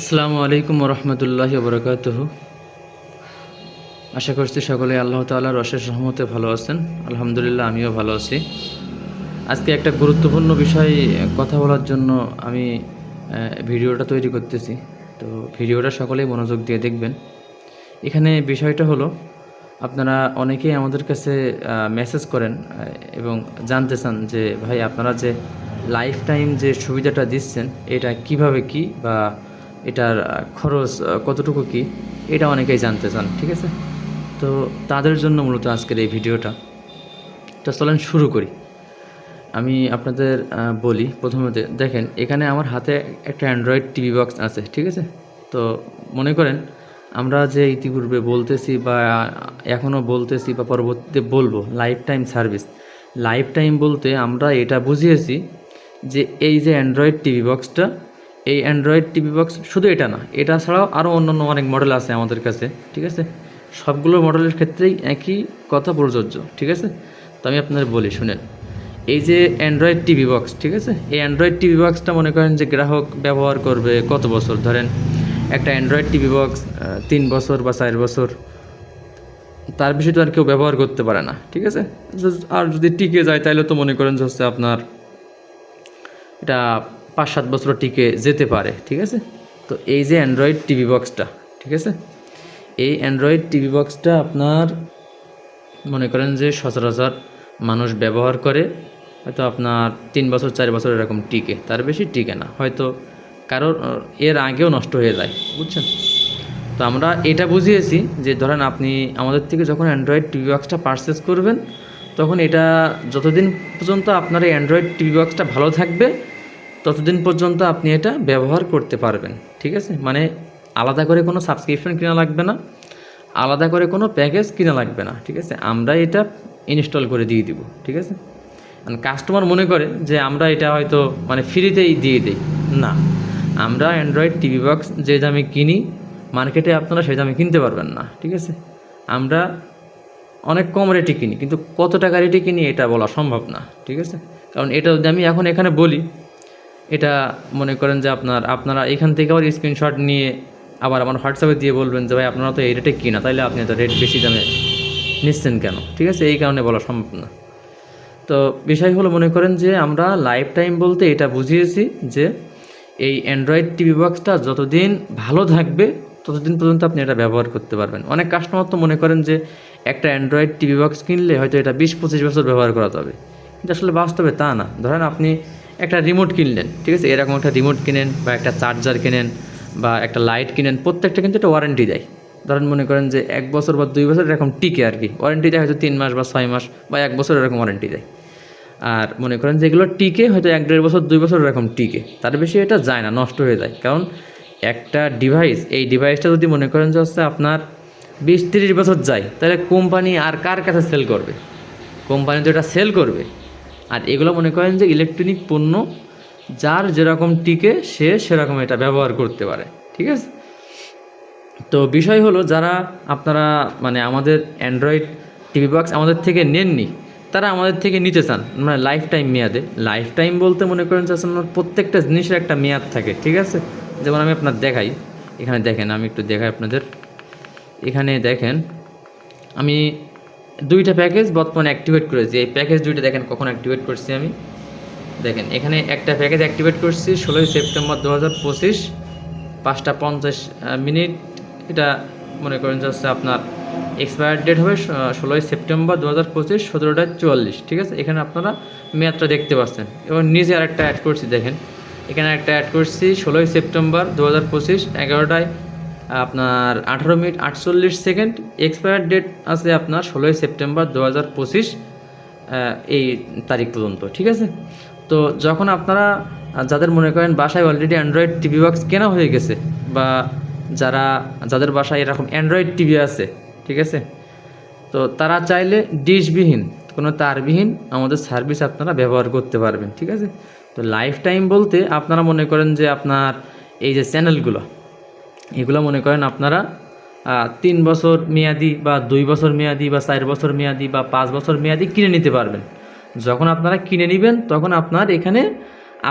আসসালামু আলাইকুম রহমতুল্লাহ বরকাত আশা করছি সকলে আল্লাহ তাল্লাহর অশেষ রহমতে ভালো আছেন। আলহামদুলিল্লাহ, আমিও ভালো আছি। আজকে একটা গুরুত্বপূর্ণ বিষয় কথা বলার জন্য আমি ভিডিওটা তৈরি করতেছি। তো ভিডিওটা সকলেই মনোযোগ দিয়ে দেখবেন। এখানে বিষয়টা হলো, আপনারা অনেকেই আমাদের কাছে মেসেজ করেন এবং জানতে চান যে, ভাই, আপনারা যে লাইফ টাইম যে সুবিধাটা দিচ্ছেন, এটা কীভাবে কি বা এটার খরচ কতটুকু কি, এটা অনেকেই জানতে চান, ঠিক আছে? তো তাদের জন্য মূলত আজকের এই ভিডিওটা। তো চলেন শুরু করি। আমি আপনাদের বলি, প্রথমত দেখেন, এখানে আমার হাতে একটা অ্যান্ড্রয়েড টিভি বক্স আছে, ঠিক আছে? তো মনে করেন, আমরা যে ইতিপূর্বে বলতেছি বা এখনও বলতেছি বা পরবর্তীতে বলব lifetime service lifetime বলতে আমরা এটা বুঝিয়েছি যে এই যে অ্যান্ড্রয়েড টিভি বক্সটা এই অ্যান্ড্রয়েড টিভি বক্স শুধু এটা না, এটা ছাড়াও আরও অন্যান্য অনেক মডেল আছে আমাদের কাছে, ঠিক আছে? সবগুলো মডেলের ক্ষেত্রেই একই কথা প্রযোজ্য, ঠিক আছে? তো আমি আপনাদের বলি, শুনেন। এই যে অ্যান্ড্রয়েড টিভি বক্স ঠিক আছে? এই অ্যান্ড্রয়েড টিভি বক্সটা মনে করেন যে গ্রাহক ব্যবহার করবে কত বছর? ধরেন, একটা অ্যান্ড্রয়েড টিভি বক্স তিন বছর বা চার বছর, তার বেশি তো আর কেউ ব্যবহার করতে পারে না, ঠিক আছে? আর যদি টিকে যায় তাহলে তো মনে করেন যে হচ্ছে আপনার, এটা পাঁচ সাত বছর টিকে যেতে পারে, ঠিক আছে? তো এই যে অ্যান্ড্রয়েড টিভি বক্সটা ঠিক আছে? এই অ্যান্ড্রয়েড টিভি বক্সটা আপনার, মনে করেন যে সচরাচর মানুষ ব্যবহার করে, হয়তো আপনার তিন বছর, চার বছর এরকম টিকে, তার বেশি টিকে না। হয়তো কারোর, এর আগেও নষ্ট হয়ে যায়, বুঝছেন? তো আমরা এটা বুঝিয়েছি যে ধরেন আপনি আমাদের থেকে যখন অ্যান্ড্রয়েড টিভি বক্সটা পারচেস করবেন, তখন এটা যতদিন পর্যন্ত আপনার এই অ্যান্ড্রয়েড টিভি বক্সটা ভালো থাকবে ততদিন পর্যন্ত আপনি এটা ব্যবহার করতে পারবেন, ঠিক আছে? মানে আলাদা করে কোনো সাবস্ক্রিপশন কেনা লাগবে না, আলাদা করে কোনো প্যাকেজ কিনা লাগবে না, ঠিক আছে? আমরা এটা ইনস্টল করে দিয়ে দিব, ঠিক আছে? মানে কাস্টমার মনে করে যে আমরা এটা হয়তো মানে ফ্রিতেই দিয়ে দিই। না, আমরা অ্যান্ড্রয়েড টিভি বক্স যে দামে কিনি মার্কেটে আপনারা সেই দামে কিনতে পারবেন না, ঠিক আছে? আমরা অনেক কম রেটে কিনি, কিন্তু কত টাকা রেটে কিনি এটা বলা সম্ভব না, ঠিক আছে? কারণ এটা যদি আমি এখন এখানে বলি এটা মনে করেন যে আপনার, আপনারা এখান থেকে আবার স্ক্রিনশট নিয়ে আবার আমার হোয়াটসঅ্যাপে দিয়ে বলবেন যে, ভাই, আপনারা তো এই রেটে কিনা? তাইলে আপনি তো রেট বেশি দামে নিচ্ছেন কেন? ঠিক আছে? এই কারণে বলা সম্ভব না। তো বিষয় হলো মনে করেন যে, আমরা লাইফ টাইম বলতে এটা বুঝিয়েছি যে, এই অ্যান্ড্রয়েড টিভি বক্সটা যতদিন ভালো থাকবে, ততদিন পর্যন্ত আপনি এটা ব্যবহার করতে পারবেন। অনেক কাস্টমার তো মনে করেন যে, একটা অ্যান্ড্রয়েড টিভি বক্স কিনলে হয়তো এটা বিশ পঁচিশ বছর ব্যবহার করা যাবে কিন্তু আসলে বাস্তবে তা না। ধরেন আপনি একটা রিমোট কিনলেন, ঠিক আছে? এরকম একটা রিমোট কিনেন বা একটা চার্জার কিনেন বা একটা লাইট কিনেন, প্রত্যেকটা কিন্তু একটা ওয়ারেন্টি দেয়। ধরেন মনে করেন যে এক বছর বা দুই বছর এরকম টিকে আর কি। ওয়ারেন্টি দেয় হয়তো তিন মাস বা ছয় মাস বা এক বছর এরকম ওয়ারেন্টি দেয়। আর মনে করেন যেগুলো টিকে, হয়তো এক দেড় বছর, দুই বছর এরকম টিকে। তার বেশি এটা যায় না, নষ্ট হয়ে যায়। কারণ একটা ডিভাইস এই ডিভাইসটা যদি মনে করেন যে হচ্ছে আপনার বিশ তিরিশ বছর যায়, তাহলে কোম্পানি আর কার কাছে সেল করবে? কোম্পানি তো এটা সেল করবে। আর এগুলো মনে করেন যে ইলেকট্রনিক পণ্য, যার যেরকম টিকে, সে সেরকম এটা ব্যবহার করতে পারে, ঠিক আছে? তো বিষয় হলো, যারা আপনারা মানে আমাদের অ্যান্ড্রয়েড টিভি বক্স আমাদের থেকে নেননি, তারা আমাদের থেকে নিতে চান মানে লাইফ টাইম মেয়াদে। লাইফ টাইম বলতে মনে করেন যে আপনার প্রত্যেকটা জিনিসের একটা মেয়াদ থাকে, ঠিক আছে? যেমন আমি আপনার দেখাই, এখানে দেখেন, আমি একটু দেখাই আপনাদের। এখানে দেখেন, আমি দুইটা প্যাকেজ বর্তমানে অ্যাক্টিভেট করেছি। এই প্যাকেজ দুইটা দেখেন কখন অ্যাক্টিভেট করছি আমি। দেখেন, এখানে একটা প্যাকেজ অ্যাক্টিভেট করছি ষোলোই সেপ্টেম্বর দু হাজার পঁচিশ, পাঁচটা পঞ্চাশ মিনিট। এটা মনে করেন যে হচ্ছে আপনার এক্সপায়ার ডেট হবে ষোলোই সেপ্টেম্বর দু হাজার পঁচিশ, সতেরোটা চুয়াল্লিশ, ঠিক আছে? এখানে আপনারা মেয়াদটা দেখতে পাচ্ছেন। এবং নিজে আরেকটা অ্যাড করছি, দেখেন। এখানে একটা অ্যাড করছি, ষোলোই সেপ্টেম্বর দু হাজার পঁচিশ, এগারোটায় আপনার আঠারো মিনিট আটচল্লিশ সেকেন্ড। এক্সপায়ার ডেট আছে আপনার ষোলোই সেপ্টেম্বর দু হাজার পঁচিশ এই তারিখ পর্যন্ত, ঠিক আছে? তো যখন আপনারা যাদের মনে করেন বাসায় অলরেডি অ্যান্ড্রয়েড টিভি বক্স কেনা হয়ে গেছে, বা যারা, যাদের বাসায় এরকম অ্যান্ড্রয়েড টিভি আছে, ঠিক আছে? তো তারা চাইলে ডিশবিহীন, কোনো তারবিহীন আমাদের সার্ভিস আপনারা ব্যবহার করতে পারবেন, ঠিক আছে? তো লাইফ টাইম বলতে আপনারা মনে করেন যে আপনার এই যে চ্যানেলগুলো এগুলো মনে করেন আপনারা তিন বছর মেয়াদি বা দুই বছর মেয়াদি বা চার বছর মেয়াদি বা পাঁচ বছর মেয়াদি কিনে নিতে পারবেন। যখন আপনারা কিনে নেবেন, তখন আপনার এখানে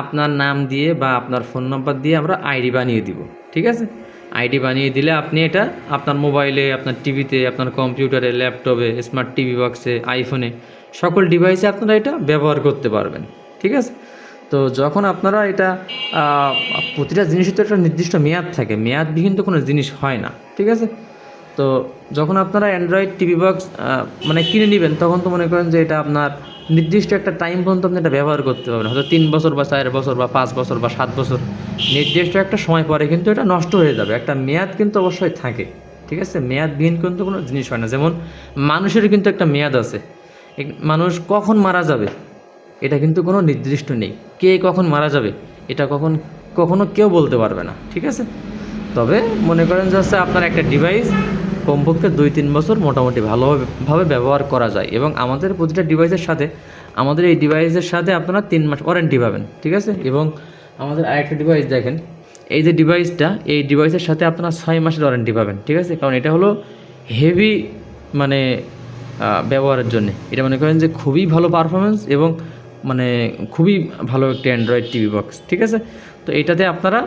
আপনার নাম দিয়ে বা আপনার ফোন নম্বর দিয়ে আমরা আইডি বানিয়ে দিব, ঠিক আছে? আইডি বানিয়ে দিলে আপনি এটা আপনার মোবাইলে আপনার টিভিতে আপনার কম্পিউটারে ল্যাপটপে স্মার্ট টিভি বক্সে আইফোনে সকল ডিভাইসে আপনারা এটা ব্যবহার করতে পারবেন, ঠিক আছে? তো যখন আপনারা এটা প্রতিটা জিনিসের তো একটা নির্দিষ্ট মেয়াদ থাকে মেয়াদবিহীন তো কোনো জিনিস হয় না, ঠিক আছে? তো যখন আপনারা অ্যান্ড্রয়েড টিভি বক্স মানে কিনে নেবেন, তখন তো মনে করেন যে এটা আপনার নির্দিষ্ট একটা টাইম পর্যন্ত আপনি এটা ব্যবহার করতে পারবেন। হয়তো তিন বছর বা চার বছর বা পাঁচ বছর বা সাত বছর, নির্দিষ্ট একটা সময় পরে কিন্তু এটা নষ্ট হয়ে যাবে। একটা মেয়াদ কিন্তু অবশ্যই থাকে, ঠিক আছে? মেয়াদবিহীন কিন্তু কোনো জিনিস হয় না। যেমন মানুষের কিন্তু একটা মেয়াদ আছে। মানুষ কখন মারা যাবে? এটা কিন্তু কোনো নির্দিষ্ট নেই। কে কখন মারা যাবে, এটা কখন, কখনো কেউ বলতে পারবে না, ঠিক আছে? তবে মনে করেন যে হচ্ছে আপনার একটা ডিভাইস কমপক্ষে দুই তিন বছর মোটামুটি ভালোভাবে, ভাবে ব্যবহার করা যায় এবং আমাদের প্রতিটা ডিভাইসের সাথে, আমাদের এই ডিভাইসের সাথে আপনারা তিন মাস ওয়ারেন্টি পাবেন, ঠিক আছে? এবং আমাদের আরেকটা ডিভাইস দেখেন, এই যে ডিভাইসটা এই ডিভাইসের সাথে আপনারা ছয় মাসের ওয়ারেন্টি পাবেন, ঠিক আছে? কারণ এটা হলো হেভি মানে ব্যবহারের জন্য। এটা মনে করেন যে খুবই ভালো পারফরমেন্স এবং খুবই ভালো একটি অ্যান্ড্রয়েড টিভি বক্স ঠিক আছে? তো এটাতে আপনারা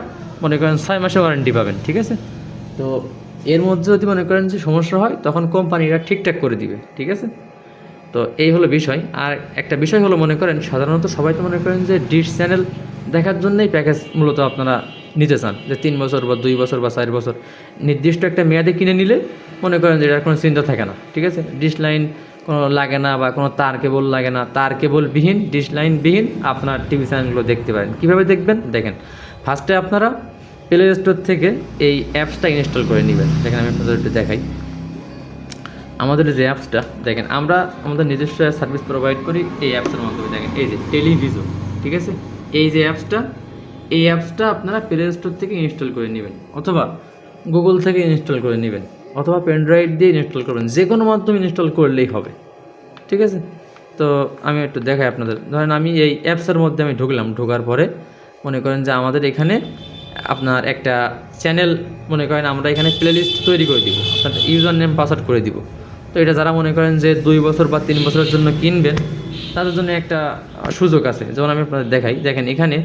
মনে করেন ছয় মাসের ওয়ারেন্টি পাবেন, ঠিক আছে? তো এর মধ্যে যদি মনে করেন যে সমস্যা হয়, তখন কোম্পানিরা ঠিকঠাক করে দিবে, ঠিক আছে? তো এই হলো বিষয়। আর একটা বিষয় হলো মনে করেন, সাধারণত সবাই তো মনে করেন যে ডিশ চ্যানেল দেখার জন্যই প্যাকেজ মূলত আপনারা নিতে চান, যে তিন বছর বা দুই বছর বা চার বছর। নির্দিষ্ট একটা মেয়াদে কিনে নিলে মনে করেন যে এটার কোনো চিন্তা থাকে না, ঠিক আছে? ডিশ লাইন কোনো লাগে না বা কোনো তার কেবল লাগে না, তার কেবল বিহীন ডিশ লাইন বিহীন আপনার টিভি চ্যানেলগুলো দেখতে পারেন। কীভাবে দেখবেন? দেখেন ফার্স্টে আপনারা প্লে স্টোর থেকে এই অ্যাপসটা ইনস্টল করে নেবেন। দেখেন, আমি আপনাদের একটু দেখাই। আমাদের যে অ্যাপসটা দেখেন, আমরা আমাদের নিজস্ব সার্ভিস প্রোভাইড করি এই অ্যাপসের মাধ্যমে। দেখেন, এই যে টেলিভিশন ঠিক আছে? এই যে অ্যাপসটা এই অ্যাপসটা আপনারা প্লে স্টোর থেকে ইনস্টল করে নেবেন। অথবা গুগল থেকে ইনস্টল করে নেবেন। অথবা পেনড্রাইভ দিয়ে ইনস্টল করবেন। যে কোনো মাধ্যমে ইনস্টল করলেই হবে। ঠিক আছে? তো আমি একটু দেখাই আপনাদের। ধরেন আমি এই অ্যাপসের মধ্যে আমি ঢুকলাম। ঢোকার পরে মনে করেন যে আমাদের এখানে আপনার একটা চ্যানেল মনে করেন আমরা এখানে প্লেলিস্ট তৈরি করে দিব। আপনার ইউজার নেম পাসওয়ার্ড করে দিব। তো এটা যারা মনে করেন যে দুই বছর বা তিন বছরের জন্য কিনবেন, তাদের জন্য একটা সুযোগ আছে। যেমন আমি আপনাদের দেখাই। দেখেন এখানে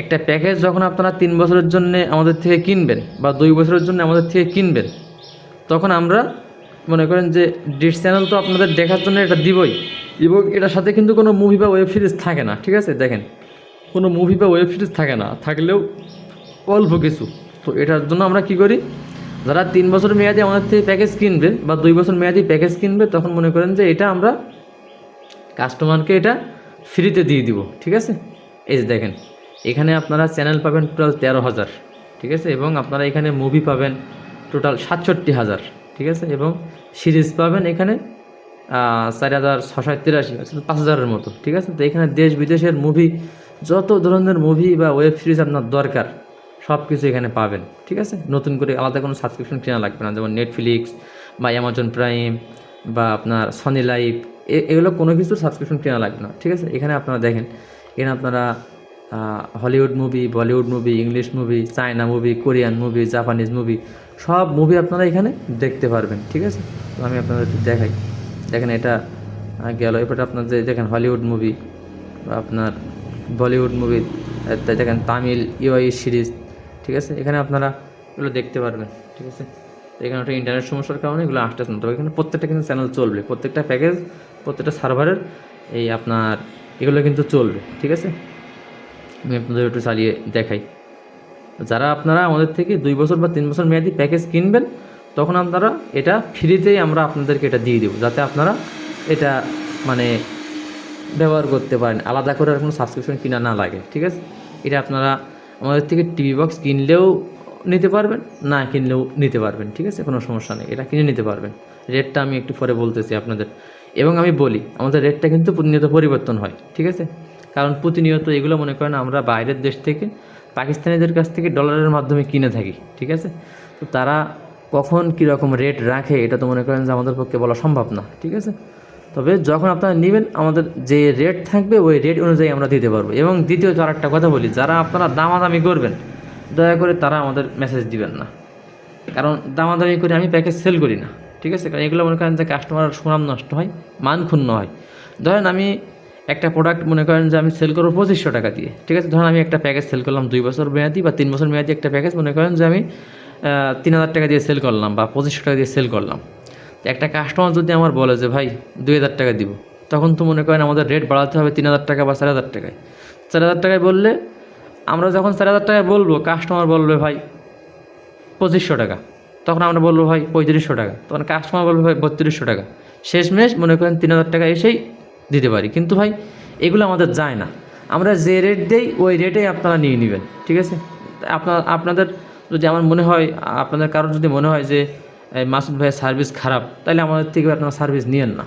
একটা প্যাকেজ যখন আপনারা তিন বছরের জন্য আমাদের থেকে কিনবেন বা দুই বছরের জন্য আমাদের থেকে কিনবেন তখন আমরা মনে করেন যে ডিশ চ্যানেল তো আপনাদের দেখার জন্য এটা দিবই। এবং এটার সাথে কিন্তু কোনো মুভি বা ওয়েব সিরিজ থাকে না, ঠিক আছে? দেখেন, কোনো মুভি বা ওয়েব সিরিজ থাকে না, থাকলেও অল্প কিছু। তো এটার জন্য আমরা কি করি? যারা তিন বছর মেয়াদি আমাদের থেকে প্যাকেজ কিনবে বা দুই বছর মেয়াদি প্যাকেজ কিনবে, তখন মনে করেন যে এটা আমরা কাস্টমারকে এটা ফ্রিতে দিয়ে দিব, ঠিক আছে? এই যে দেখেন, এখানে আপনারা চ্যানেল পাবেন টোটাল তেরো হাজার, ঠিক আছে? এবং আপনারা এখানে মুভি পাবেন টোটাল সাতষট্টি হাজার, ঠিক আছে? এবং সিরিজ পাবেন এখানে চার হাজার ছশো তিরাশি অর্থাৎ পাঁচ হাজারের মতো, ঠিক আছে? তো এখানে দেশ বিদেশের মুভি যত ধরনের মুভি বা ওয়েব সিরিজ আপনার দরকার সব কিছু এখানে পাবেন, ঠিক আছে? নতুন করে আলাদা কোনো সাবস্ক্রিপশন কেনা লাগবে না, যেমন নেটফ্লিক্স বা অ্যামাজন প্রাইম বা আপনার সনি লাইভ এগুলো কোনো কিছুর সাবস্ক্রিপশন কেনা লাগবে না, ঠিক আছে? এখানে আপনারা দেখেন, এখানে আপনারা Hollywood movie Bollywood movie English movie China movie Korean movie Japanese movie সব মুভি আপনারা এখানে দেখতে পারবেন, ঠিক আছে? তো আমি আপনাদের দেখাই। দেখেন এটা গেল। এরপরে আপনার যে, দেখেন হলিউড মুভি আপনার বলিউড মুভি দেখেন তামিল ইউআই সিরিজ, ঠিক আছে? এখানে আপনারা এগুলো দেখতে পারবেন, ঠিক আছে? এখানে একটা ইন্টারনেট সমস্যার কারণে এগুলো আসতেছে না। তবে এখানে প্রত্যেকটা কিন্তু চ্যানেল চলবে। প্রত্যেকটা প্যাকেজ প্রত্যেকটা সার্ভারের এই আপনার এগুলো কিন্তু চলবে, ঠিক আছে? আমি আপনাদের একটু চালিয়ে দেখাই। যারা আপনারা আমাদের থেকে দুই বছর বা তিন বছর মেয়াদি প্যাকেজ কিনবেন, তখন আপনারা এটা ফ্রিতেই আমরা আপনাদেরকে এটা দিয়ে দেবো, যাতে আপনারা এটা মানে ব্যবহার করতে পারেন। আলাদা করে আর কোনো সাবস্ক্রিপশন কিনা না লাগে, ঠিক আছে? এটা আপনারা আমাদের থেকে টিভি বক্স কিনলেও নিতে পারবেন, না কিনলেও নিতে পারবেন, ঠিক আছে? কোনো সমস্যা নেই, এটা কিনে নিতে পারবেন। রেটটা আমি একটু পরে বলতেছি আপনাদের। এবং আমি বলি, আমাদের রেটটা কিন্তু প্রতিনিয়ত পরিবর্তন হয়, ঠিক আছে? কারণ প্রতিনিয়ত এগুলো মনে করেন আমরা বাইরের দেশ থেকে পাকিস্তানিদের কাছ থেকে ডলারের মাধ্যমে কিনে থাকি, ঠিক আছে? তো তারা কখন কীরকম রেট রাখে এটা তো মনে করেন যে আমাদের পক্ষে বলা সম্ভব না, ঠিক আছে? তবে যখন আপনারা নেবেন, আমাদের যে রেট থাকবে, ওই রেট অনুযায়ী আমরা দিতে পারব। এবং দ্বিতীয় আর একটা কথা বলি, যারা আপনারা দামাদামি করবেন, দয়া করে তারা আমাদের মেসেজ দিবেন না। কারণ দামাদামি করে আমি প্যাকেজ সেল করি না, ঠিক আছে? কারণ এগুলো মনে করেন যে কাস্টমার সুনাম নষ্ট হয় মান ক্ষুণ্ণ হয়। ধরেন আমি একটা প্রোডাক্ট মনে করেন যে আমি সেল করব পঁচিশশো টাকা দিয়ে। ঠিক আছে? ধরুন আমি একটা প্যাকেজ সেল করলাম দুই বছর মেয়াদি বা তিন বছর মেয়াদি একটা প্যাকেজ মনে করেন যে আমি তিন হাজার টাকা দিয়ে সেল করলাম বা পঁচিশশো টাকা দিয়ে সেল করলাম। একটা কাস্টমার যদি আমার বলে যে, ভাই, দুই হাজার টাকা দিব। তখন তো মনে করেন আমাদের রেট বাড়াতে হবে তিন হাজার টাকা বা চার হাজার টাকায়। চার হাজার টাকায় বললে, আমরা যখন চার হাজার টাকায় বলব কাস্টমার বলবে, ভাই, পঁচিশশো টাকা। তখন আমরা বলব, ভাই, পঁয়ত্রিশশো টাকা। তখন কাস্টমার বলবে, ভাই, বত্রিশশো টাকা। শেষমেশ মনে করেন তিন হাজার টাকা এসেই দিতে পারি। কিন্তু ভাই, এগুলো আমাদের যায় না। আমরা যে রেট দেই, ওই রেটেই আপনারা নিয়ে নেবেন, ঠিক আছে? আপনার আপনাদের যদি আমার মনে হয়, আপনাদের কারোর যদি মনে হয় যে মাসুদ ভাইয়ের সার্ভিস খারাপ, তাহলে আমাদের থেকে আপনারা সার্ভিস নিয়েন না।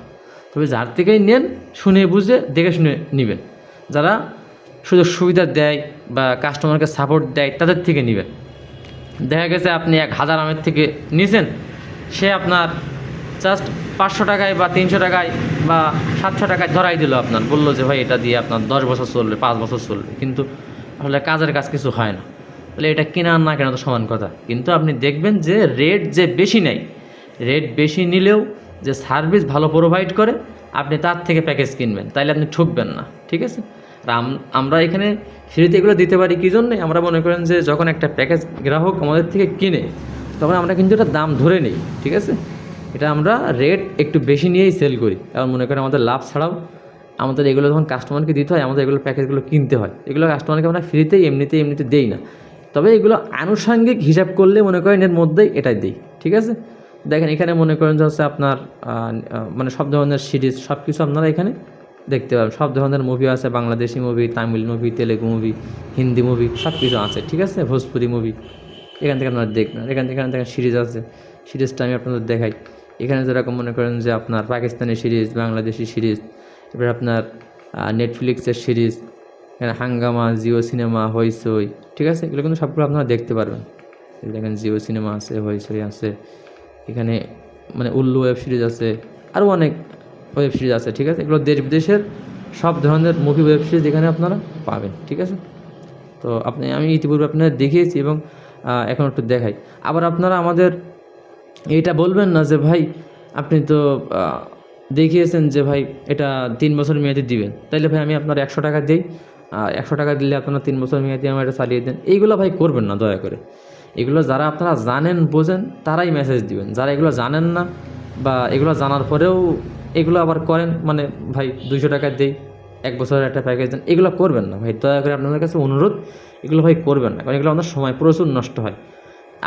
তবে যার থেকেই নেন, শুনে বুঝে, দেখে শুনে নেবেন। যারা সুযোগ সুবিধা দেয় বা কাস্টমারকে সাপোর্ট দেয়, তাদের থেকে নেবেন। দেখা গেছে আপনি এক হাজার আমের থেকে নিয়েছেন, সে আপনার জাস্ট পাঁচশো টাকায় বা তিনশো টাকায় বা সাতশো টাকায় ধরাই দিল আপনার। বলল যে, ভাই, এটা দিয়ে আপনার দশ বছর চলবে, পাঁচ বছর চলবে। কিন্তু আসলে কাজের কাজ কিছু হয় না। তাহলে এটা কেনা না কেনা তো সমান কথা। কিন্তু আপনি দেখবেন যে রেট যে বেশি নেয় রেট বেশি নিলেও যে সার্ভিস ভালো প্রোভাইড করে, আপনি তার থেকে প্যাকেজ কিনবেন। তাইলে আপনি ঠকবেন না, ঠিক আছে? আর আম- আমরা এখানে ফ্রিতে এগুলো দিতে পারি কী জন্যে? আমরা মনে করেন যে, যখন একটা প্যাকেজ গ্রাহক আমাদের থেকে কিনে, তখন আমরা কিন্তু এটা দাম ধরে নিই, ঠিক আছে? এটা আমরা রেট একটু বেশি নিয়েই সেল করি। কারণ মনে করেন আমাদের লাভ ছাড়াও আমাদের এগুলো যখন কাস্টমারকে দিতে হয়, আমাদের এগুলো প্যাকেজগুলো কিনতে হয়। এগুলো কাস্টমারকে আমরা ফ্রিতেই এমনিতেই, এমনিতে দেই না। তবে এগুলো আনুষঙ্গিক হিসাব করলে মনে করেন এর মধ্যেই এটাই দিই, ঠিক আছে? দেখেন এখানে মনে করেন যে হচ্ছে আপনার মানে সব ধরনের সিরিজ সব কিছু আপনারা এখানে দেখতে পাবেন। সব ধরনের মুভি আছে, Bangladeshi movie Tamil movie Telugu movie Hindi movie সব কিছু আছে, ঠিক আছে? ভোজপুরি মুভি এখান থেকে আপনারা দেখবেন। এখান থেকে এখান থেকে সিরিজ আছে। সিরিজটা আমি আপনাদের দেখাই। এখানে যেরকম মনে করেন যে আপনার পাকিস্তানি সিরিজ বাংলাদেশি সিরিজ, এবার আপনার নেটফ্লিক্সের সিরিজ, এখানে হাঙ্গামা, জিও সিনেমা হইসই ঠিক আছে? এগুলো কিন্তু সবগুলো আপনারা দেখতে পারবেন। দেখেন জিও সিনেমা আছে হইসই আছে, এখানে মানে উল্লু ওয়েব সিরিজ আছে, আরও অনেক ওয়েব সিরিজ আছে, ঠিক আছে? এগুলো দেশ বিদেশের সব ধরনের মুভি ওয়েব সিরিজ এখানে আপনারা পাবেন, ঠিক আছে? তো আপনি, আমি ইতিপূর্বে আপনাদের দেখিয়েছি এবং এখন একটু দেখাই। আবার আপনারা আমাদের এইটা বলবেন না যে ভাই, আপনি তো দেখিয়েছেন যে ভাই এটা তিন বছর মেয়াদি দিবেন। তাইলে ভাই আমি আপনার একশো টাকা দিই একশো টাকা দিলে আপনারা তিন বছর মেয়াদি আমার এটা চালিয়ে দেন। এইগুলো ভাই করবেন না, দয়া করে। এগুলো যারা আপনারা জানেন, বোঝেন, তারাই মেসেজ দিবেন। যারা এগুলো জানেন না বা এগুলো জানার পরেও এগুলো আবার করেন মানে ভাই দুইশো টাকা দেই, এক বছরের একটা প্যাকেজ দেন, এগুলো করবেন না। ভাই দয়া করে আপনাদের কাছে অনুরোধ, এগুলো ভাই করবেন না। কারণ এগুলো আমাদের সময় প্রচুর নষ্ট হয়।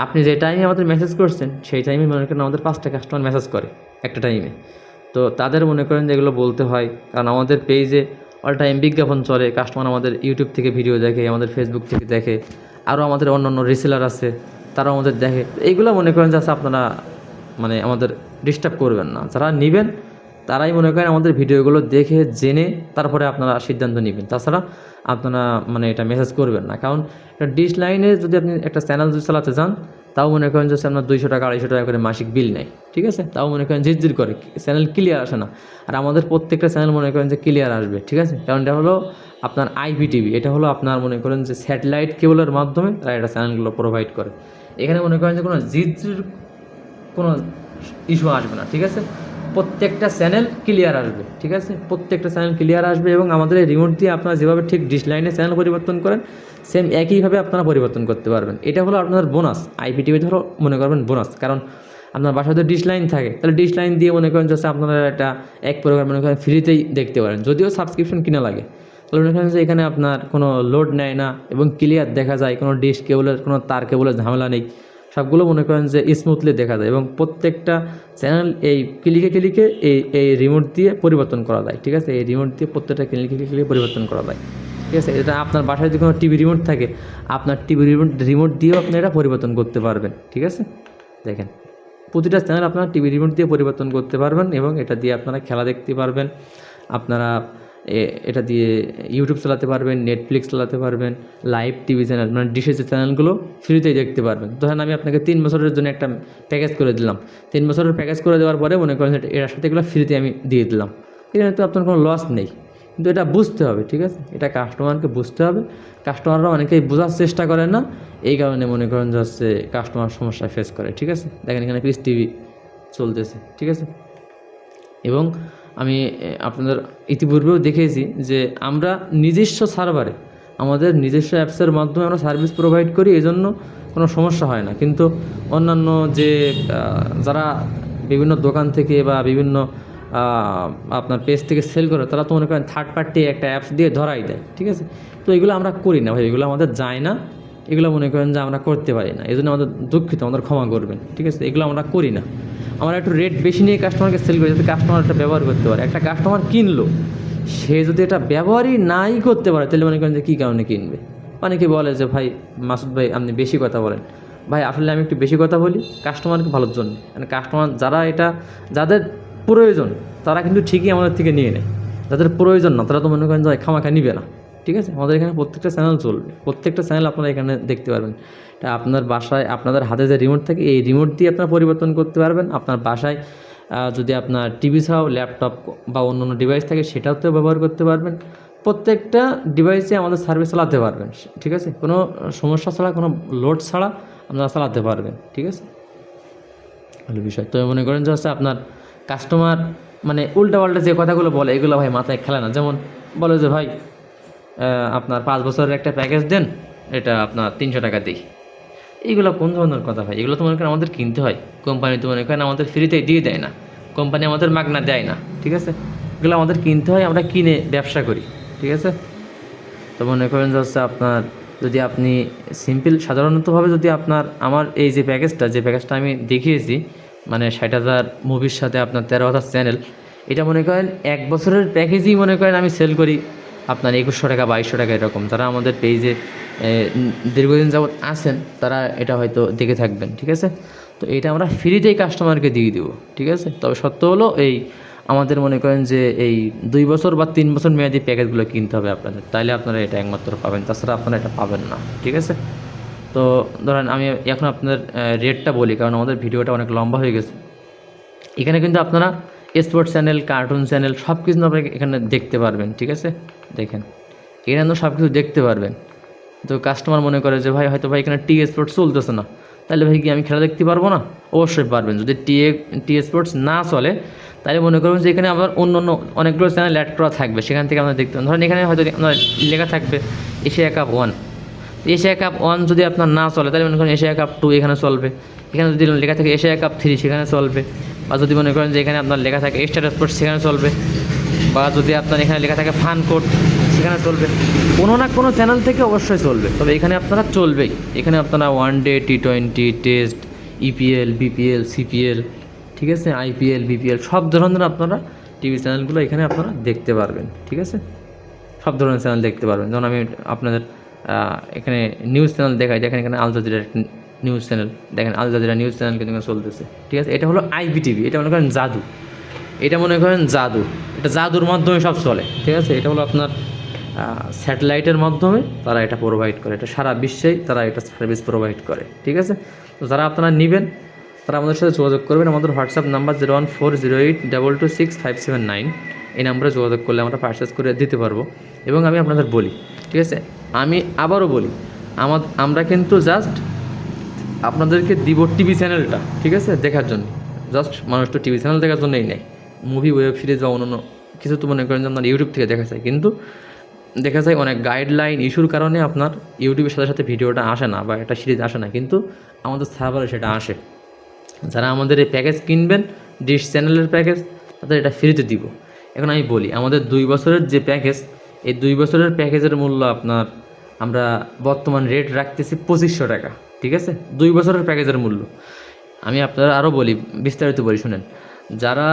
আপনি যে টাইমে আমাদের মেসেজ করছেন, সেই টাইমে মনে করেন আমাদের পাঁচটা কাস্টমার মেসেজ করে একটা টাইমে তো তাদের মনে করেন যে এগুলো বলতে হয়, কারণ আমাদের পেজে অল টাইম বিজ্ঞাপন চলে কাস্টমার আমাদের ইউটিউব থেকে ভিডিও দেখে, আমাদের ফেসবুক থেকে দেখে আরও আমাদের অন্য অন্য রিসেলার আছে, তারাও আমাদের দেখে। এইগুলো মনে করেন যে আচ্ছা আপনারা মানে আমাদের ডিস্টার্ব করবেন না। যারা নেবেন তারাই মনে করেন আমাদের ভিডিওগুলো দেখে, জেনে তারপরে আপনারা সিদ্ধান্ত নেবেন। তাছাড়া আপনারা মানে এটা মেসেজ করবেন না। কারণ এটা ডিশ লাইনে যদি আপনি একটা চ্যানেল যদি চালাতে চান, তাও মনে করেন যে আপনার দুইশো টাকা, আড়াইশো টাকা করে মাসিক বিল নেয়। ঠিক আছে? তাও মনে করেন জিজ্জির করে। চ্যানেল ক্লিয়ার আসে না। আর আমাদের প্রত্যেকটা চ্যানেল মনে করেন যে ক্লিয়ার আসবে। ঠিক আছে? কারণ এটা হলো আপনার আইপিটিভি এটা হলো আপনার মনে করেন যে স্যাটেলাইট কেবলের মাধ্যমে তারা এটা চ্যানেলগুলো প্রোভাইড করে। এখানে মনে করেন যে কোনো জিজ্জির কোনো ইস্যু আসবে না, ঠিক আছে? প্রত্যেকটা চ্যানেল ক্লিয়ার আসবে, ঠিক আছে? প্রত্যেকটা চ্যানেল ক্লিয়ার আসবে এবং আমাদের এই রিমোট দিয়ে আপনারা যেভাবে ঠিক ডিশ লাইনে চ্যানেল পরিবর্তন করেন সেম একইভাবে আপনারা পরিবর্তন করতে পারবেন। এটা হলো আপনাদের বোনাস আইপিটিভি ধরো মনে করবেন বোনাস কারণ আপনার বাসায় তো ডিশ লাইন থাকে, তাহলে ডিশ লাইন দিয়ে মনে করেন যাচ্ছে আপনারা একটা এক প্রকার মনে করেন ফ্রিতেই দেখতে পারেন। যদিও সাবস্ক্রিপশন কিনা লাগে, তাহলে মনে করেন যে এখানে আপনার কোনো লোড নেয় না এবং ক্লিয়ার দেখা যায়, কোনো ডিশ কেবলের কোনো তার কেবলের ঝামেলা নেই। সবগুলো মনে করেন যে স্মুথলি দেখা যায় এবং প্রত্যেকটা চ্যানেল এই ক্লিকে ক্লিকে এই এই রিমোট দিয়ে পরিবর্তন করা যায়, ঠিক আছে? এই রিমোট দিয়ে প্রত্যেকটা ক্লিকে ক্লিকে পরিবর্তন করা যায়, ঠিক আছে? এটা আপনার বাসায় যদি কোনো টিভি রিমোট থাকে, আপনার টিভি রিমোট রিমোট দিয়েও আপনি এটা পরিবর্তন করতে পারবেন, ঠিক আছে? দেখেন, প্রতিটা চ্যানেল আপনারা টিভি রিমোট দিয়ে পরিবর্তন করতে পারবেন এবং এটা দিয়ে আপনারা খেলা দেখতে পারবেন, আপনারা এটা দিয়ে ইউটিউব চালাতে পারবেন নেটফ্লিক্স চালাতে পারবেন লাইভ টিভি চ্যানেল মানে ডিশের যে চ্যানেলগুলো ফ্রিতেই দেখতে পারবেন। ধরেন আমি আপনাকে তিন বছরের জন্য একটা প্যাকেজ করে দিলাম। তিন বছরের প্যাকেজ করে দেওয়ার পরে মনে করেন এর সাথে এগুলো ফ্রিতে আমি দিয়ে দিলাম। এখানে তো আপনার কোনো লস নেই। কিন্তু এটা বুঝতে হবে, ঠিক আছে? এটা কাস্টমারকে বুঝতে হবে। কাস্টমাররা অনেকেই বোঝার চেষ্টা করে না। এই কারণে মনে করেন যে হচ্ছে কাস্টমার সমস্যা ফেস করে, ঠিক আছে? দেখেন এখানে পিস টিভি চলতেছে, ঠিক আছে? এবং আমি আপনাদের ইতিপূর্বেও দেখেছি যে আমরা নিজস্ব সার্ভারে, আমাদের নিজস্ব অ্যাপসের মাধ্যমে আমরা সার্ভিস প্রোভাইড করি এই জন্য কোনো সমস্যা হয় না। কিন্তু অন্যান্য যে যারা বিভিন্ন দোকান থেকে বা বিভিন্ন আপনার পেজ থেকে সেল করে, তারা তো মনে করেন থার্ড পার্টি একটা অ্যাপস দিয়ে ধরাই দেয়, ঠিক আছে? তো এগুলো আমরা করি না ভাই, এগুলো আমাদের যায় না, এগুলো মনে করেন যে আমরা করতে পারি না এই জন্য আমাদের দুঃখিত, আমাদের ক্ষমা করবেন, ঠিক আছে? এগুলো আমরা করি না। আমরা একটু রেট বেশি নিয়ে কাস্টমারকে সেল করি যাতে কাস্টমার এটা ব্যবহার করতে পারে। একটা কাস্টমার কিনলো, সে যদি এটা ব্যবহারই নাই করতে পারে, তাহলে মনে করেন যে কী কারণে কিনবে? অনেকে বলে যে, ভাই, মাসুদ ভাই, আপনি বেশি কথা বলেন। ভাই, আসলে আমি একটু বেশি কথা বলি কাস্টমারকে ভালোর জন্য। মানে কাস্টমার যারা এটা, যাদের প্রয়োজন, তারা কিন্তু ঠিকই আমাদের থেকে নিয়ে নেয়। যাদের প্রয়োজন না, তারা তো মনে করেন যে খামাখা নিবে না। ঠিক আছে? আমাদের এখানে প্রত্যেকটা চ্যানেল চলবে প্রত্যেকটা চ্যানেল আপনারা এখানে দেখতে পারবেন। তা আপনার বাসায়, আপনাদের হাতে যে রিমোট থাকে, এই রিমোট দিয়ে আপনারা পরিবর্তন করতে পারবেন। আপনার বাসায় যদি আপনার টিভি ছাড়াও ল্যাপটপ বা অন্য অন্য ডিভাইস থাকে, সেটাতেও ব্যবহার করতে পারবেন। প্রত্যেকটা ডিভাইসে আমাদের সার্ভিস চালাতে পারবেন, ঠিক আছে? কোনো সমস্যা ছাড়া, কোনো লোড ছাড়া আপনারা চালাতে পারবেন, ঠিক আছে? ভালো বিষয় তো মনে করেন যে হচ্ছে আপনার কাস্টমার মানে উল্টা পাল্টা যে কথাগুলো বলে, এগুলো ভাই মাথায় খেলে না। যেমন বলে যে, ভাই আপনার পাঁচ বছরের একটা প্যাকেজ দেন, এটা আপনার তিনশো টাকা দিই। এইগুলো কোন ধরনের কথা ভাই? এগুলো তো মনে করেন আমাদের কিনতে হয়। কোম্পানি তো মনে করেন আমাদের ফ্রিতে দিয়ে দেয় না। কোম্পানি আমাদের মাগনা দেয় না, ঠিক আছে? এগুলো আমাদের কিনতে হয়, আমরা কিনে ব্যবসা করি, ঠিক আছে? তো মনে করেন হচ্ছে আপনার যদি আপনি সিম্পল সাধারণতভাবে যদি আপনার, আমার এই যে প্যাকেজটা যে প্যাকেজটা আমি দেখিয়েছি মানে ষাট হাজার মুভির সাথে আপনার তেরো হাজার চ্যানেল এটা মনে করেন এক বছরের প্যাকেজই মনে করেন আমি সেল করি। আপনার একুশশো টাকা বাইশশো টাকা এরকম। যারা আমাদের পেজে দীর্ঘদিন যাবৎ আছেন, তারা এটা হয়তো দেখে থাকবেন, ঠিক আছে? তো এটা আমরা ফ্রিতেই কাস্টমারকে দিয়ে দেবো, ঠিক আছে? তবে সত্য হলো এই, আমাদের মনে করেন যে এই দুই বছর বা তিন বছর মেয়াদি প্যাকেজগুলো কিনতে হবে আপনাদের। তাইলে আপনারা এটা একমাত্র পাবেন, তাছাড়া আপনারা এটা পাবেন না, ঠিক আছে? তো ধরেন আমি এখন আপনাদের রেটটা বলি, কারণ আমাদের ভিডিওটা অনেক লম্বা হয়ে গেছে। এখানে কিন্তু আপনারা স্পোর্টস চ্যানেল কার্টুন চ্যানেল সব কিছু আপনারা এখানে দেখতে পারবেন, ঠিক আছে? দেখেন। এখানে তো সব কিছু দেখতে পারবেন তো কাস্টমার মনে করে যে, ভাই, হয়তো ভাই এখানে টি স্পোর্টস চলতেছে না। তাহলে ভাই কি আমি খেলা দেখতে পারব না? অবশ্যই পারবেন। যদি টি টি স্পোর্টস না চলে তাহলে মনে করবেন যে, এখানে আবার অন্য অন্য অনেকগুলো চ্যানেল অ্যাড করা থাকবে। সেখান থেকে আপনার দেখতে ধরেন এখানে হয়তো লেখা থাকবে, Asia cup one Asia cup one যদি আপনার না চলে তাহলে মনে করেন এশিয়া কাপ টু এখানে চলবে। এখানে যদি লেখা থাকে, এশিয়া কাপ থ্রি সেখানে চলবে। বা যদি মনে করেন যে, এখানে আপনার লেখা থাকে স্টার স্পোর্টস সেখানে চলবে। বা যদি আপনার এখানে লেখা থাকে ফান কোড সেখানে চলবে। কোনো না কোনো চ্যানেল থেকে অবশ্যই চলবে। তবে এখানে আপনারা চলবেই। এখানে আপনারা one day T twenty test EPL BPL CPL ঠিক আছে? আইপিএল বিপিএল সব ধরনের আপনারা টিভি চ্যানেলগুলো এখানে আপনারা দেখতে পারবেন, ঠিক আছে? সব ধরনের চ্যানেল দেখতে পারবেন। যেমন আমি আপনাদের এখানে নিউজ চ্যানেল দেখাই, দেখেন এখানে আল জাজিরার নিউজ চ্যানেল দেখেন আল জাজিরা নিউজ চ্যানেল কিন্তু চলতেছে, ঠিক আছে? এটা হলো আইবিটিভি এটা মনে করেন জাদু। এটা মনে করেন জাদু। এটা জাদুর মাধ্যমে সব চলে, ঠিক আছে? এটা হলো আপনার স্যাটেলাইটের মাধ্যমে তারা এটা প্রোভাইড করে। এটা সারা বিশ্বেই তারা এটা সার্ভিস প্রোভাইড করে, ঠিক আছে? তো যারা আপনারা নেবেন, তারা আমাদের সাথে যোগাযোগ করবেন। আমাদের WhatsApp number zero one four zero eight double two six five seven nine এই নাম্বারে যোগাযোগ করলে আমরা পারচেস করে দিতে পারব এবং আমি আপনাদের বলি, ঠিক আছে? আমি আবারও বলি আমার আমরা কিন্তু জাস্ট আপনাদেরকে দিব টিভি চ্যানেলটা ঠিক আছে? দেখার জন্য। জাস্ট মানুষ তো টিভি চ্যানেল দেখার জন্যই নেয়। মুভি ওয়েব সিরিজ বা অন্য কিছু তো মনে করেন যে আপনার ইউটিউব থেকে দেখা যায়। কিন্তু দেখা যায় অনেক গাইডলাইন ইস্যুর কারণে আপনার ইউটিউবের সাথে সাথে ভিডিওটা আসে না বা একটা সিরিজ আসে না। কিন্তু আমাদের সার্ভারে সেটা আসে। যারা আমাদের এই প্যাকেজ কিনবেন ডিশ চ্যানেলের প্যাকেজ তাদের এটা ফ্রিতে দিব। এখন আমি বলি, আমাদের দুই বছরের যে প্যাকেজ এই দুই বছরের প্যাকেজের মূল্য আপনার আমরা বর্তমান রেট রাখতেছি পঁচিশশো টাকা, ঠিক আছে? দুই বছরের প্যাকেজের মূল্য। আমি আপনারা আরও বলি, বিস্তারিত বলি, শুনেন। যারা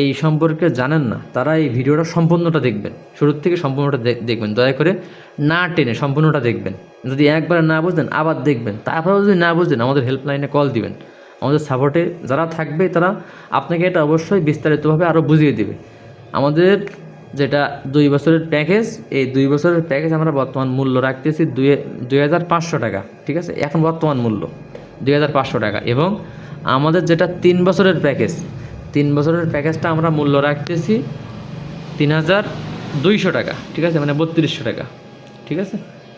এই সম্পর্কে জানেন না, তারা এই ভিডিওটা সম্পূর্ণটা দেখবেন। শুরুর থেকে সম্পূর্ণটা দেখবেন। দয়া করে না টেনে সম্পূর্ণটা দেখবেন। যদি একবার না বুঝলেন আবার দেখবেন। তারপরেও যদি না বুঝলেন আমাদের হেল্পলাইনে কল দিবেন। আমাদের সাপোর্টে যারা থাকবে, তারা আপনাকে এটা অবশ্যই বিস্তারিতভাবে আরও বুঝিয়ে দেবে। আমাদের যেটা দুই বছরের প্যাকেজ এই দুই বছরের প্যাকেজ আমরা বর্তমান মূল্য রাখতেছি দুই দুই হাজার পাঁচশো টাকা, ঠিক আছে? এখন বর্তমান মূল্য দুই হাজার পাঁচশো টাকা। এবং আমাদের যেটা তিন বছরের প্যাকেজ তিন বছরের প্যাকেজটা আমরা মূল্য রাখতেছি তিন হাজার দুইশো টাকা, ঠিক আছে? মানে বত্রিশশো টাকা, ঠিক আছে?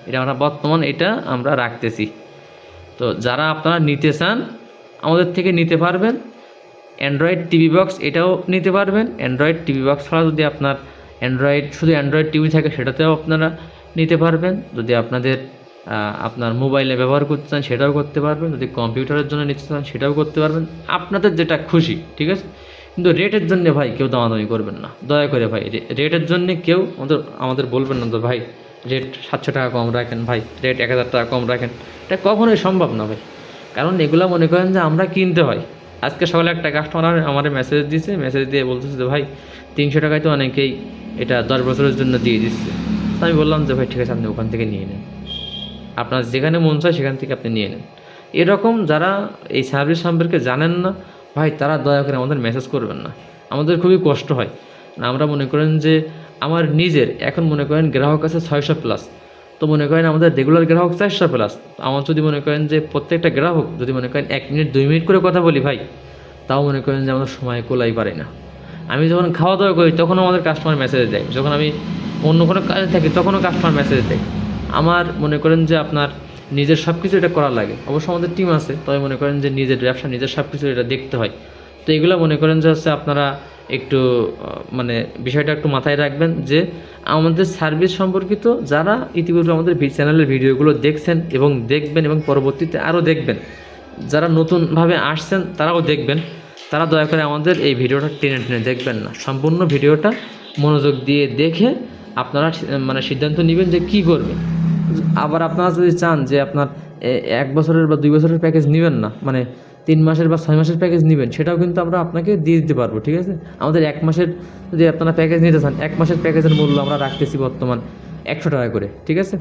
এটা আমরা বর্তমান এটা আমরা রাখতেছি। তো যারা আপনারা নিতে চান, আমাদের থেকে নিতে পারবেন। অ্যান্ড্রয়েড টিভি বক্স এটাও নিতে পারবেন। অ্যান্ড্রয়েড টিভি বক্স ছাড়া যদি আপনার অ্যান্ড্রয়েড শুধু অ্যান্ড্রয়েড টিভি থাকে, সেটাতেও আপনারা নিতে পারবেন। যদি আপনাদের আপনার মোবাইলে ব্যবহার করতে চান, সেটাও করতে পারবেন। যদি কম্পিউটারের জন্য নিতে চান, সেটাও করতে পারবেন। আপনাদের যেটা খুশি, ঠিক আছে? কিন্তু রেটের জন্য ভাই কেউ দামাদামি করবেন না। দয়া করে ভাই রেটের জন্য কেউ আমাদের আমাদের বলবেন না তো ভাই রেট সাতশো টাকা কম রাখেন ভাই রেট এক হাজার টাকা কম রাখেন। এটা কখনোই সম্ভব না ভাই। কারণ এগুলো মনে করেন যে আমরা কিনতে হয়। আজকে সকালে একটা কাস্টমার আমার মেসেজ দিয়েছে মেসেজ দিয়ে বলতেছে যে ভাই, তিনশো টাকায় তো অনেকেই এটা দশ বছরের জন্য দিয়ে দিচ্ছে। আমি বললাম যে ভাই, ঠিক আছে, আপনি ওখান থেকে নিয়ে নেন। আপনার যেখানে মন চায় সেখান থেকে আপনি নিয়ে নেন। এরকম যারা এই সার্ভিস সম্পর্কে জানেন না ভাই, তারা দয়া করে আমাদের মেসেজ করবেন না। আমাদের খুবই কষ্ট হয়। না, আমরা মনে করেন যে আমার নিজের, এখন মনে করেন গ্রাহক আছে ছয়শো প্লাস তো মনে করেন আমাদের রেগুলার গ্রাহক চারশো প্লাস আমার যদি মনে করেন যে প্রত্যেকটা গ্রাহক যদি মনে করেন এক মিনিট, দুই মিনিট করে কথা বলি ভাই, তাও মনে করেন যে আমাদের সময় কোলাই পারে না। আমি যখন খাওয়া দাওয়া করি, তখনও আমাদের কাস্টমার মেসেজ দেয়। যখন আমি অন্য কোনো কাজে থাকি, তখনও কাস্টমার মেসেজ দেয়। আমার মনে করেন যে আপনার নিজের সব কিছু এটা করা লাগে। অবশ্য আমাদের টিম আছে, তবে মনে করেন যে নিজের ব্যবসা, নিজের সব কিছু এটা দেখতে হয়। তো এগুলো মনে করেন যে হচ্ছে আপনারা একটু মানে বিষয়টা একটু মাথায় রাখবেন যে আমাদের সার্ভিস সম্পর্কিত যারা ইতিপূর্বে আমাদের চ্যানেলের ভিডিওগুলো দেখছেন এবং দেখবেন এবং পরবর্তীতে আরও দেখবেন, যারা নতুনভাবে আসছেন তারাও দেখবেন। তারা দয়া করে আমাদের এই ভিডিওটা টেনে টেনে দেখবেন না। সম্পূর্ণ ভিডিওটা মনোযোগ দিয়ে দেখে আপনারা মানে সিদ্ধান্ত নেবেন যে কি করবেন। আবার আপনারা যদি চান যে আপনার এক বছরের বা দুই বছরের প্যাকেজ নেবেন না মানে তিন মাসের বা ছয় মাসের প্যাকেজ নেবেন, সেটাও কিন্তু আমরা আপনাকে দিয়ে দিতে পারব, ঠিক আছে? আমাদের এক মাসের যদি আপনারা প্যাকেজ নিতে চান, এক মাসের প্যাকেজের মূল্য আমরা রাখতেছি বর্তমান একশো টাকা করে, ঠিক আছে?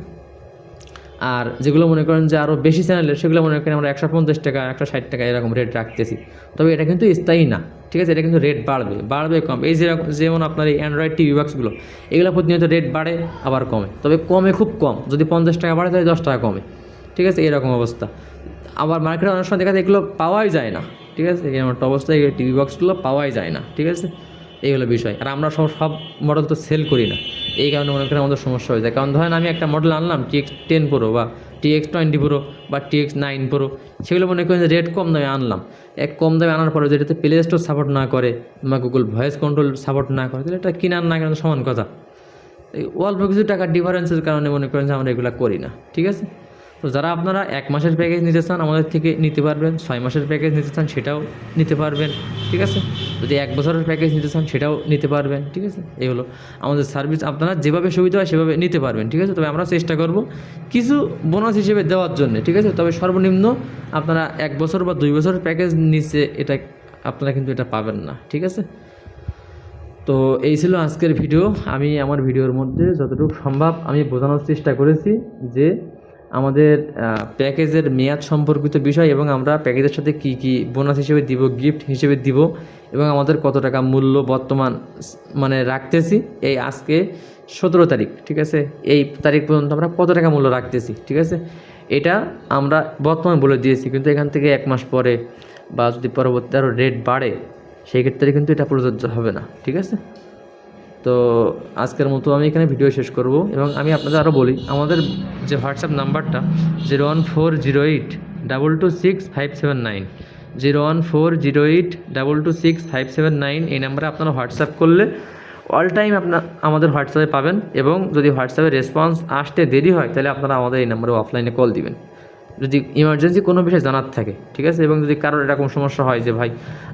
আর যেগুলো মনে করেন যে আরও বেশি চ্যানেলের সেগুলো মনে করেন আমরা একশো পঞ্চাশ টাকা, একশো ষাট টাকা এরকম রেট রাখতেছি। তবে এটা কিন্তু স্থায়ী না, ঠিক আছে? এটা কিন্তু রেট বাড়বে বাড়বে কম। এই যেরকম যেমন আপনার এই অ্যান্ড্রয়েড টিভি বক্সগুলো এগুলো প্রতিনিয়ত রেট বাড়ে, আবার কমে। তবে কমে খুব কম। যদি পঞ্চাশ টাকা বাড়ে, তাহলে দশ টাকা কমে। ঠিক আছে? এরকম অবস্থা। আবার মার্কেটে অনেক সময় দেখা যায় এগুলো পাওয়াই যায় না, ঠিক আছে? এই একটা অবস্থায় এই টিভি বক্সগুলো পাওয়াই যায় না, ঠিক আছে? এই হলো বিষয়। আর আমরা সব সব মডেল তো সেল করি না। এই কারণে মনে করেন আমাদের সমস্যা হয়ে যায়। কারণ ধরেন আমি একটা মডেল আনলাম টি এক্স টেন প্রো বা টি এক্স টোয়েন্টি প্রো বা টি এক্স নাইন প্রো সেগুলো মনে করেন রেট কম দামে আনলাম। এক কম দামে আনার পরে যেটাতে প্লে স্টোর সাপোর্ট না করে বা গুগল ভয়েস কন্ট্রোল সাপোর্ট না করে, তাহলে এটা কিনার না কেন সমান কথা। এই অল্প কিছু টাকার ডিফারেন্সের কারণে মনে করেন যে আমরা এগুলো করি না। ঠিক আছে? তো যারা আপনারা এক মাসের প্যাকেজ নিতে চান, আমাদের থেকে নিতে পারবেন। ছয় মাসের প্যাকেজ নিতে চান, সেটাও নিতে পারবেন। ঠিক আছে? যদি এক বছরের প্যাকেজ নিতে চান, সেটাও নিতে পারবেন। ঠিক আছে? এই হলো আমাদের সার্ভিস আপনারা যেভাবে সুবিধা হয়, সেভাবে নিতে পারবেন। ঠিক আছে? তবে আমরা চেষ্টা করব কিছু বোনাস হিসেবে দেওয়ার জন্য। ঠিক আছে? তবে সর্বনিম্ন আপনারা এক বছর বা দুই বছরের প্যাকেজ নিচে এটা, আপনারা কিন্তু এটা পাবেন না। ঠিক আছে? তো এই ছিল আজকের ভিডিও আমি আমার ভিডিওর মধ্যে যতটুকু সম্ভব আমি বোঝানোর চেষ্টা করেছি যে আমাদের প্যাকেজের মেয়াদ সম্পর্কিত বিষয় এবং আমরা প্যাকেজের সাথে কি কি বোনাস হিসেবে দিব গিফট হিসেবে দিব এবং আমাদের কত টাকা মূল্য বর্তমান মানে রাখতেছি এই আজকে সতেরো তারিখ, ঠিক আছে? এই তারিখ পর্যন্ত আমরা কত টাকা মূল্য রাখতেছি, ঠিক আছে? এটা আমরা বর্তমান বলে দিয়েছি, কিন্তু এখান থেকে এক মাস পরে বা যদি পরবর্তী আরও রেট বাড়ে, সেই ক্ষেত্রে কিন্তু এটা প্রযোজ্য হবে না, ঠিক আছে? তো আজকের মতো আমি এখানে ভিডিও শেষ করব এবং আমি আপনাদের আরও বলি, আমাদের যে হোয়াটসঅ্যাপ নাম্বারটা zero one four zero eight double two six five seven nine zero one four zero eight double two six five seven nine এই নাম্বারে আপনারা হোয়াটসঅ্যাপ করলে অল টাইম আপনার আমাদের হোয়াটসঅ্যাপে পাবেন এবং যদি হোয়াটসঅ্যাপে রেসপন্স আসতে দেরি হয়, তাহলে আপনারা আমাদের এই নাম্বারে অফলাইনে কল দিবেন। যদি ইমার্জেন্সি কোনো বিষয়ে জানার থাকে, ঠিক আছে? এবং যদি কারোর এরকম সমস্যা হয় যে, ভাই,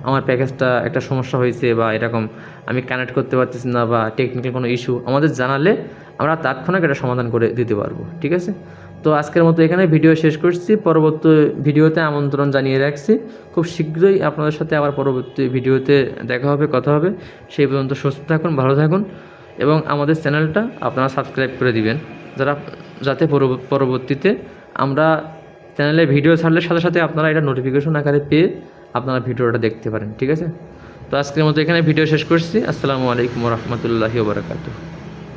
আমার প্যাকেজটা একটা সমস্যা হয়েছে বা এরকম আমি কানেক্ট করতে পারতেছি না বা টেকনিক্যাল কোনো ইস্যু আমাদের জানালে আমরা তাৎক্ষণিক এটা সমাধান করে দিতে পারব, ঠিক আছে? তো আজকের মতো এখানে ভিডিও শেষ করছি। পরবর্তী ভিডিওতে আমন্ত্রণ জানিয়ে রাখছি। খুব শীঘ্রই আপনাদের সাথে আবার পরবর্তী ভিডিওতে দেখা হবে, কথা হবে। সেই পর্যন্ত সুস্থ থাকুন, ভালো থাকুন এবং আমাদের চ্যানেলটা আপনারা সাবস্ক্রাইব করে দিবেন। যারা, যাতে পরবর্তীতে আমরা চ্যানেলে ভিডিও ছাড়লে সাথে সাথে আপনারা এটা নোটিফিকেশন আকারে পেয়ে আপনারা ভিডিওটা দেখতে পারেন, ঠিক আছে? তো আজকের মতো এখানে ভিডিও শেষ করছি। আসসালামু আলাইকুম রহমতুল্লাহি ওবরাকাতুহ